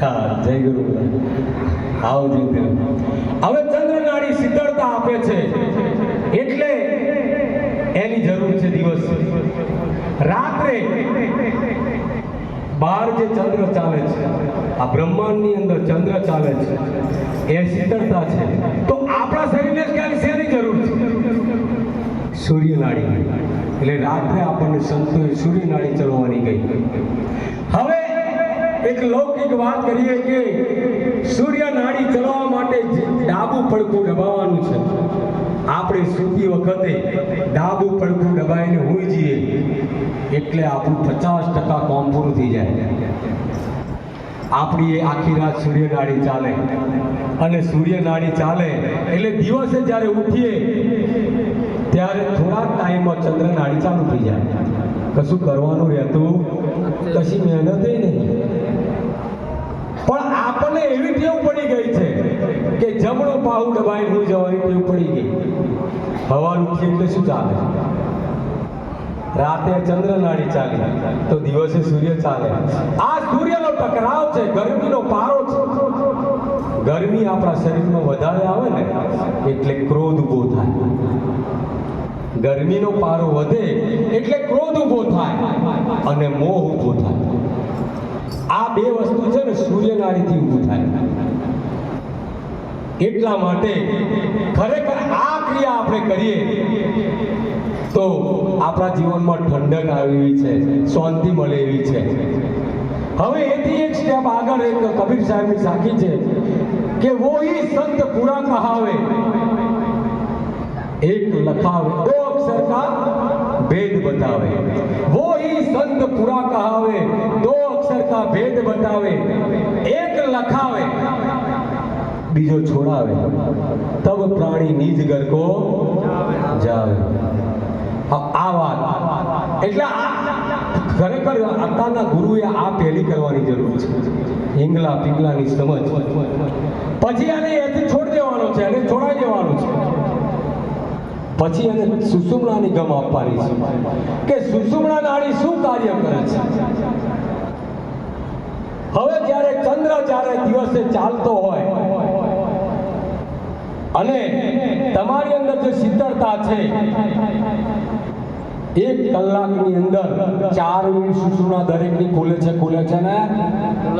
જય ગુરુ. આવો હવે ચંદ્ર નાડી શીતળતા આપે છે. એટલે એની જરૂર છે દિવસ. રાત્રે બહાર જે ચંદ્ર ચાલે છે, આ બ્રહ્માંડની અંદર ચંદ્ર ચાલે છે, એ શીતળતા છે. તો આપણા શરીરને ક્યાંય શેની જરૂર છે. સૂર્યનાડી એટલે રાત્રે આપણને સંતો સૂર્યનાળી ચડવાની ગઈ હવે એક લૌકિક વાત કરીએ કે સૂર્ય નાડી ચલાવવા માટે ડાબું પડખું દબાવવાનું છે. આપણે સૂતી વખતે ડાબું પડખું દબાવીને હોઈ જઈએ એટલે આપણું પચાસ ટકા કામ પૂરું થઈ જાય. આપણી એ આખી રાત સૂર્ય નાડી ચાલે. અને સૂર્ય નાડી ચાલે એટલે દિવસે જ્યારે ઉઠીએ, ત્યારે થોડાક ટાઈમમાં ચંદ્ર નાડી ચાલુ થઈ જાય. કશું કરવાનું રહેતું? કશી મહેનત નહીં. પણ આપણને એવી ટેવ પડી ગઈ છે કે જમણો પાહુ દબાઈ હું જવાની ટેવ પડી ગઈ. હવાનું ઉઠી એટલે શું ચાલે? રાતે ચંદ્ર નાડી ચાલી, તો દિવસે સૂર્ય ચાલે. આ સૂર્યનો ટકરાવ છે, ગરમીનો પારો છે. ગરમી આપણા શરીરમાં વધારે આવે ને, એટલે ક્રોધ થાય ગરમીનો પારો વધે એટલે ક્રોધ ઊભો થાય અને મોહ ઊભો થાય. આ બે વસ્તુ છે ને સૂર્યનાળીથી ઊભું થાય. એટલા માટે ખરેખર આ ક્રિયા આપણે કરીએ તો આપણા જીવનમાં ઠંડક આવી છે, શાંતિ મળે એવી છે. હવે એથી એક સ્ટેપ આગળ એક કબીર સાહેબની સાખી છે કે વો સંત પુરા કહાવે. એક લખાવે. लखावे दो अक्षर का भेद बतावे वो ही संत पूरा कहावे दो अक्षर का भेद बतावे एक लखावे બીજો છોડાવે તબ પ્રાણી નિજ ઘર કો જાવે આ આ વાત એટલે આ ખરેખર અત્યારના ગુરુએ આ પહેલી કરવાની જરૂર છે હિંગલા પિંગલાની સમજ પછી એને પછી એને સુષુમ્નાની ગમ આપવાની છે. કે સુષુમ્ના નાડી શું કાર્ય કરે છે? હવે જ્યારે ચંદ્ર જ્યારે દિવસે ચાલતો હોય અને તમારી અંદર જે શીતળતા છે એક કલાકની અંદર ચાર મિનિટ સુષુમ્ના દરેકની ખુલે છે ખુલે છે ને?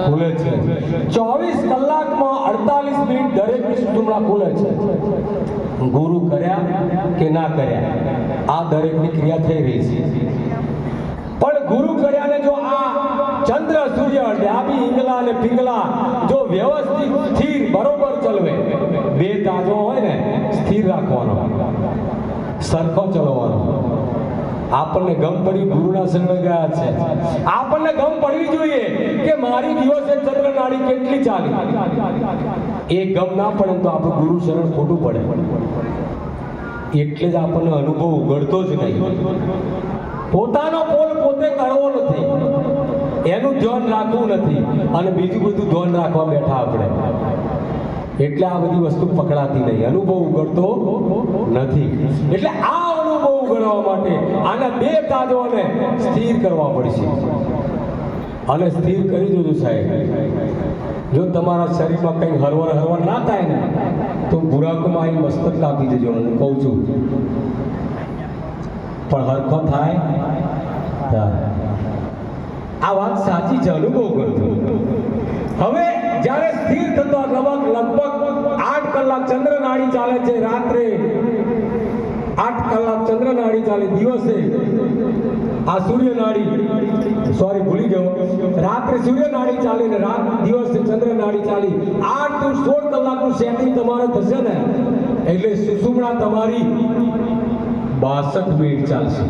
ખુલે છે. ચોવીસ કલાકમાં અડતાલીસ મિનિટ દરેકની સુષુમ્ના ખુલે છે. ગુરુ કર્યા કે ના કર્યા? આ દરેકની ક્રિયા થઈ રહી છે. પણ ગુરુ કર્યાને જો આ ચંદ્ર, સૂર્ય, ડાબી ઇંગલા અને પિંગલા જો વ્યવસ્થિત, સ્થિર, બરોબર ચલવે, બે તાજો હોય ને, સ્થિર રાખવાનો. સરખો ચલવાનો. આપણને ગમ પડી ગુરુના શરણે ગયા છે. આપણને ગમ પડવી જોઈએ કે મારી દિવસે ચંદ્ર નાડી કેટલી ચાલી. એ ગમ ના પડે તો આપણું ગુરુ શરણ ખોટું પડે. એટલે જ આપણને અનુભવ ઉગડતો જ નહીં. પોતાનો પોલ પોતે કરવો નથી. એનું ધ્યાન રાખવું નથી. અને બીજું બધું ધ્યાન રાખવા બેઠા આપણે. એટલે આ બધી વસ્તુ પકડાતી નહીં. અનુભવ ઉગડતો નથી. એટલે આ અનુભવ માટે. આના બે તાજોને સ્થિર કરવા પડશે. અને સ્થિર કરી દીધું સાહેબ. જો તમારા શરીરમાં કંઈ હરવર હરવર ના થાય ને, તો બુરાકમાં અહીં મસ્તક કાપી દેજો. હું કહું છું. પણ હરખો થાય. આ વાત સાચી છે, અનુભવ કરજો. હવે જ્યારે સ્થિર થતો લગભગ લગભગ આઠ કલાક ચંદ્ર નાડી ચાલે છે, રાત્રે આઠ કલાક ચંદ્ર નાડી ચાલે, દિવસે. આ સૂર્ય નાડી સોરી ભૂલી ગયો. રાત્રે સૂર્ય નાડી ચાલે ને રાત દિવસે ચંદ્ર નાડી ચાલી. આઠ ટુ સોળ કલાકનું સેટિંગ તમારે થશે ને. એટલે સુષુમ્ના તમારી બાસઠ મિનિટ ચાલશે.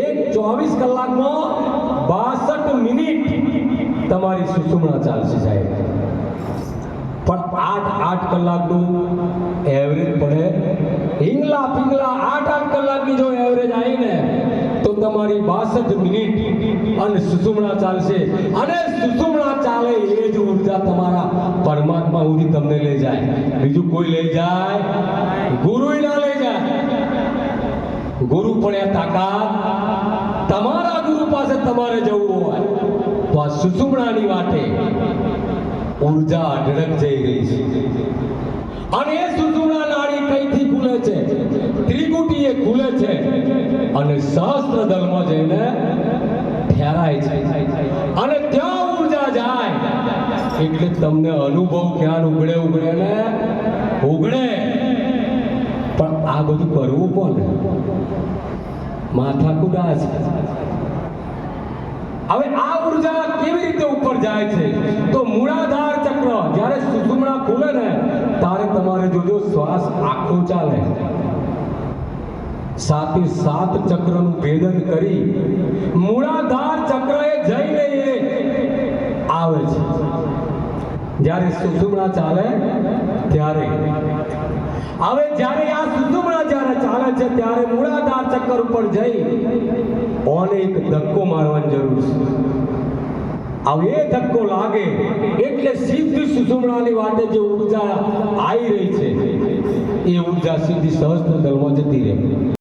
એક ચોવીસ કલાકમાં બાસઠ મિનિટ તમારી સુષુમ્ના ચાલશે સાહેબ. પણ આઠ આઠ કલાકનું એવરેજ પડે હિંગલા પિંગલા આઠ આઠ કલાકની જો એવરેજ આવી ને તો તમારી બાસઠ મિનિટ અને સુસુમણા ચાલશે. અને સુસુમણા ચાલે એ જ ઊર્જા તમારા પરમાત્મા સુધી તમને લઈ જાય. બીજું કોઈ લઈ જાય? ગુરુ ના લઈ જાય. ગુરુ પણ એ તાકાત. તમારા ગુરુ પાસે તમારે જવું હોય. તો આ સુસુમણાની વાટે ઊર્જા અઢળક જઈ રહી છે. અને એ સુષુમ્ના નાડી કઈથી ખુલે છે? ત્રિકુટીએ ખુલે છે. અને સહસ્ત્ર દલમાં જઈને ઠેરાય છે. અને ત્યાં ઊર્જા જાય. એટલે તમને અનુભવ ક્યાં ઉગડે ઉગડે ને? ઉગડે. પણ આ બધું કરવું કોને માથા કુડા છે. હવે આ ઊર્જા કેવી રીતે ઉપર જાય છે? તો મૂળાધાર ચક્ર, જ્યારે સુષુમ્ના ખુલે ને, ત્યારે તમારે જોજો શ્વાસ આખો ચાલે. સાતે સાત ચક્રનું ભેદન કરી મૂળાધાર ચક્ર એ જઈને આવે છે. જ્યારે સુષુમણા ચાલે, ત્યારે. હવે જ્યારે આ સુષુમણા જ્યારે ચાલે છે, ત્યારે મૂળાધાર ચક્કર ઉપર જઈ ઓને ધક્કો મારવાની જરૂર છે. હવે એ ધક્કો લાગે એટલે સીધી સુષુમણાની વાટે જે ઊર્જા આવી રહી છે, એ ઊર્જા સીધી સહસ્ત્ર દળમાં જતી રહે.